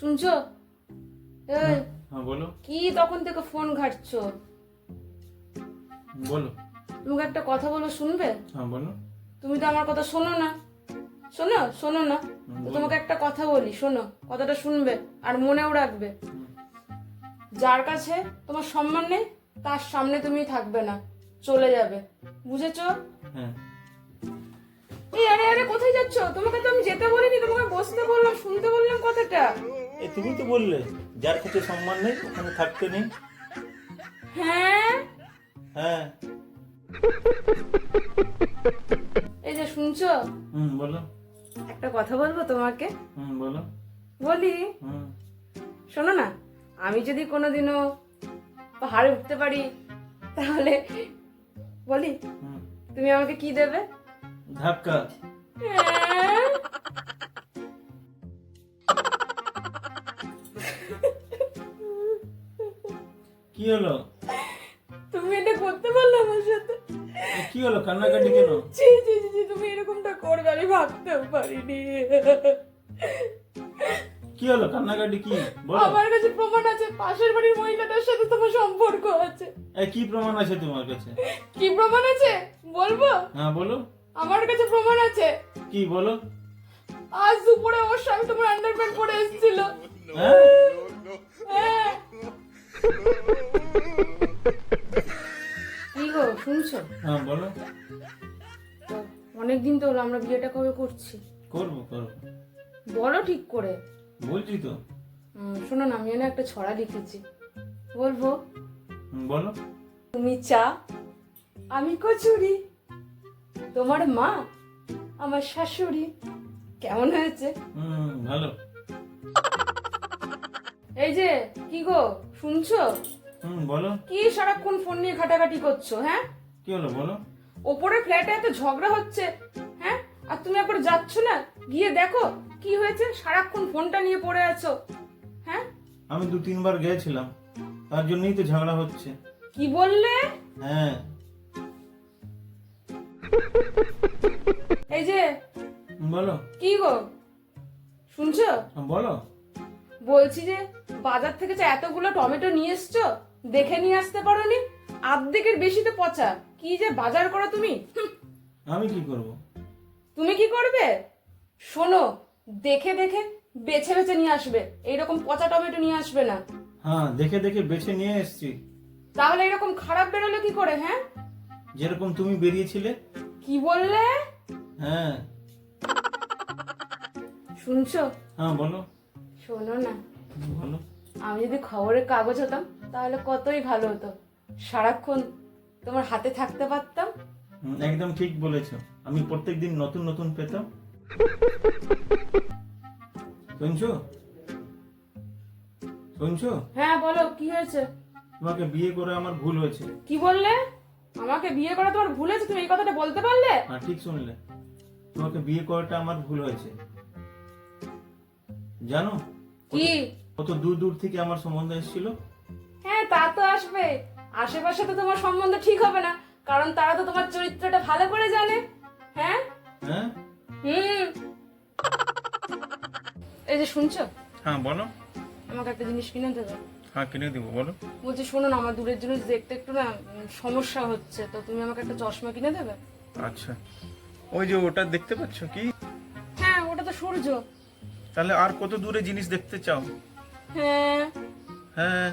শুনছো? এই হ্যাঁ বলো। কি তখন থেকে ফোন ঘাটছো? বলো। তোমাকে একটা কথা বলো শুনবে? হ্যাঁ বলো। তুমি তো আমার কথা শোনো না। শোনো শোনো না। তোমাকে একটা কথা বলি শোনো। কথাটা শুনবে আর মনেও রাখবে। যার কাছে তোমার সম্মান নেই তার সামনে তুমি থাকবে না। চলে যাবে। বুঝেছ? হ্যাঁ। এই আরে আরে কোথায় যাচ্ছ? তোমাকে তো আমি যেতে বলিনি তোমাকে বসতে বললাম শুনতে বললাম কথাটা। এই তুমি তো বললে যার কাছে সম্মান নেই ওখানে থাকতে নেই। হ্যাঁ? হ্যাঁ। এই যে শুনছো? হুম বলো। একটা কথা বলব তোমাকে? হুম বলো। বলি? হুম। শোনো না আমি যদি কোনোদিনও পাহাড়ে উঠতে পারি তাহলে বলি তুমি আমাকে কি দেবে? ধাক্কা। কি হলো? তুমি এটা করতে পারলে আমার সাথে? কি হলো? কান্নাকাটি কেন? জি জি ছি, তুমি এরকমটা করবে আমি ভাবতেও পারিনি। কি হলো? কান্নাকাটি কি? বলো। আমার কাছে প্রমাণ আছে পাশের বাড়ির মহিলাটার সাথে তোমার সম্পর্ক আছে। এই কি প্রমাণ আছে তোমার কাছে? কি প্রমাণ আছে? বলব? হ্যাঁ বলো। আমার কাছে প্রমাণ আছে। কি বলো। আজ দুপুরে ওর স্বামী তোমার আন্ডারপ্যান্ট পরে এসেছিল। হ্যাঁ? শুনছো? হ্যাঁ বলো। তো অনেকদিন তো হলো আমরা বিয়েটা কবে করছি? করব করব। বলো ঠিক করে। বলছি তো। শোনো না আমি না একটা ছড়া লিখেছি। বলব? বলো। তুমি চা আমি কচুরি তোমার মা আমার শাশুড়ি। কেমন হয়েছে? হুম ভালো। এই যে কি গো শুনছো? হুম বলো। কি সারাক্ষণ ফোন নিয়ে ঘাটাঘাটি করছ হ্যাঁ? কি হলো বলো। ওপরে ফ্ল্যাটে এত ঝগড়া হচ্ছে হ্যাঁ? আর তুমি একবার যাচ্ছ না? গিয়ে দেখো কি হয়েছে সারাক্ষণ ফোনটা নিয়ে পড়ে আছো হ্যাঁ? আমি দু তিনবার গিয়েছিলাম তার জন্যই তো ঝগড়া হচ্ছে। কি বললে? হ্যাঁ। এই যে বলো। কি গো? শুনছো? হ্যাঁ, বলো। বলছি যে বাজার থেকে যে এতগুলো টমেটো নিয়ে এসছো দেখে নিয়ে আসতে পারোনি? আর্ধেকের বেশি তো পচা। কি যে বাজার করো তুমি? আমি কি করব? তুমি কি করবে? শোনো দেখে দেখে বেছে বেছে নিয়ে আসবে। এইরকম পচা টমেটো নিয়ে আসবে না। হ্যাঁ দেখে দেখে বেছে নিয়ে এসেছি। তাহলে এরকম খারাপ বেরোলো কি করে হ্যাঁ? যেরকম তুমি বেরিয়েছিলে। কি বললে? হ্যাঁ। শুনছো? হ্যাঁ বলো। শোনো না। আমি যদি খবরের কাগজ হতাম তাহলে কতই ভালো হতো। সারাক্ষণ তোমার হাতে থাকতে পারতাম। একদম ঠিক বলেছ। আমি প্রত্যেকদিন নতুন নতুন পেতাম। শুনছো? শুনছো? হ্যাঁ বলো কি হয়েছে? তোমাকে বিয়ে করে আমার ভুল হয়েছে। কি বললে? আমাকে বিয়ে করা তোমার ভুল হয়েছে? তুমি এই কথাটা বলতে পারলে? হ্যাঁ ঠিক শুনলে। তোমাকে বিয়ে করাটা আমার ভুল হয়েছে। জানো? কি? কত দূর দূর থেকে আমার সম্বন্ধ এসেছিল? হ্যাঁ তা তো আসবে। আশেপাশে তো তোমার সম্বন্ধ ঠিক হবে না কারণ তারা তো তোমার চরিত্রটা ভালো করে জানে। হ্যাঁ? হ্যাঁ? হুম। এই যে শুনছো? হ্যাঁ বলো। আমাকে একটা জিনিস কিনে দেবে হ্যাঁ কিনে দিব বলো। বলছি শোনো না আমার দূরের জিনিস দেখতে একটু না সমস্যা হচ্ছে তো তুমি আমাকে একটা চশমা কিনে দেবে? আচ্ছা। ওই যে ওটা দেখতে পাচ্ছ কি? হ্যাঁ ওটা তো সূর্য। তাহলে আর কত দূরে জিনিস দেখতে চাও? হ্যাঁ। হ্যাঁ।